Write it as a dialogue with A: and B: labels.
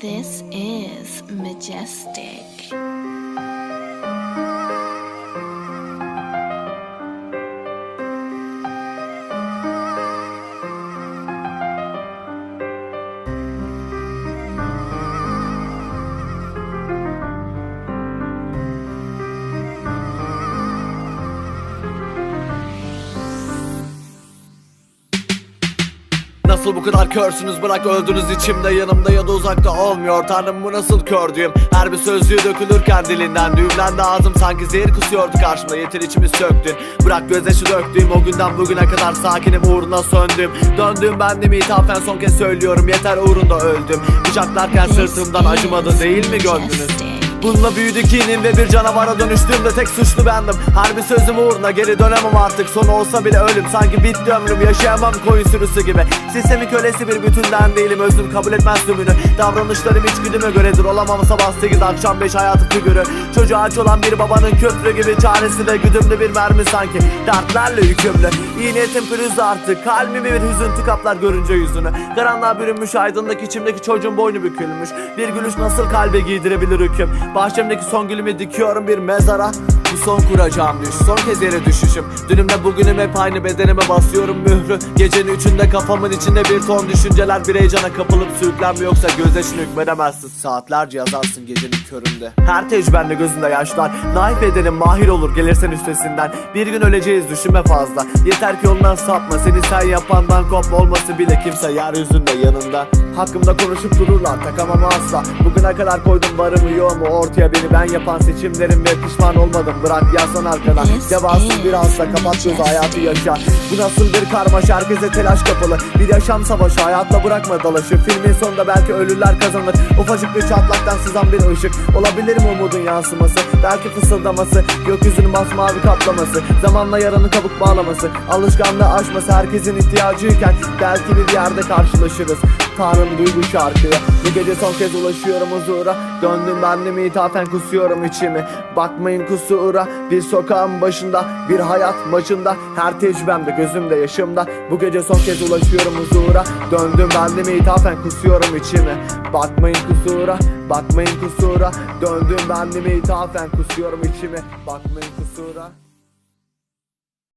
A: This is majestic.
B: Nasıl bu kadar körsünüz? Bırak öldünüz içimde yanımda ya da uzakta olmuyor. Tanrım bu nasıl kördüğüm Her bir sözcüğü dökülürken dilinden Düğümlendi ağzım sanki zehir kusuyordu. Karşımda Yeter içimi söktün. Bırak gözyaşı döktüğüm o günden bugüne kadar Sakinim uğruna söndüm. Döndüğüm benliğimi ithafen son kez söylüyorum Yeter uğrunda öldüm. Bıçaklarken sırtımdan acımadı değil mi gördünüz Bununla büyüdü kinim ve bir canavara dönüştüğümde tek suçlu bendim. Harbi sözüm uğruna geri dönemem artık. Son olsa bile ölüm. Sanki bitti ömrüm Yaşayamam koyun sürüsü gibi. Sistemin kölesi bir bütünden değilim. Özüm kabul etmez tümünü Davranışlarım içgüdüme göredir. Olamam sabah 8 akşam 5 hayatı figürü Çocuğu aç olan bir babanın köprü gibi Çaresi de güdümlü bir mermi sanki. Dertlerle yükümlü. İyi niyetim pürüzlü artık. Kalbimi bir hüzüntü kaplar görünce yüzünü. Karanlığa bürünmüş aydınlık içimdeki çocuğun boynu bükülmüş. Bir gülüş nasıl kalbe giydirebilir hüküm Bahçemdeki son gülümü dikiyorum bir mezara Bu son kuracağım düş Son kez yere düşüşüm. Dünümle bugünüm hep aynı bedenime basıyorum mührü. Gecenin üçünde kafamın içinde bir ton düşünceler Bir heyecana kapılıp sürüklenme. Yoksa gözyaşını hükmedemezsin Saatlerce yazarsın gecenin köründe. Her tecrübenle gözünde yaşlar Naif edenim mahir olur gelirsen üstesinden. Bir gün öleceğiz düşünme fazla. Yeter ki yolundan sapma Seni sen yapandan kopma olması bile kimse yeryüzünde yanında. Hakkımda konuşup dururlar takamam asla. Bugüne kadar koydum varımı yoğumu ortaya. Beni ben yapan seçimlerim ve pişman olmadım Bırak yazsan arkana. Cevapsız bir asla kapat göz hayatı yaşa. Bu nasıl bir karmaşa herkese telaş kapalı. Bir yaşam savaşı hayatla bırakma dalaşı Filmin sonunda belki ölüler kazanır. Ufacık bir çatlaktan sızan bir ışık. Olabilir mi umudun yansıması? Belki fısıldaması Gökyüzünün masmavi kaplaması. Zamanla yaranı kabuk bağlaması. Alışkanlığı aşması herkesin ihtiyacıyken Belki bir yerde karşılaşırız. Tanrım duy bu şarkıyı Bu gece son kez ulaşıyorum huzura. Döndüm benliğimi ithafen kusuyorum içimi. Bakmayın kusura Bir sokağın başında Bir hayat maçında Her tecrübemde gözümde yaşımda. Bu gece son kez ulaşıyorum huzura. Döndüm benliğimi ithafen kusuyorum içimi Bakmayın kusura Bakmayın kusura. Döndüm benliğimi ithafen kusuyorum içimi Bakmayın kusura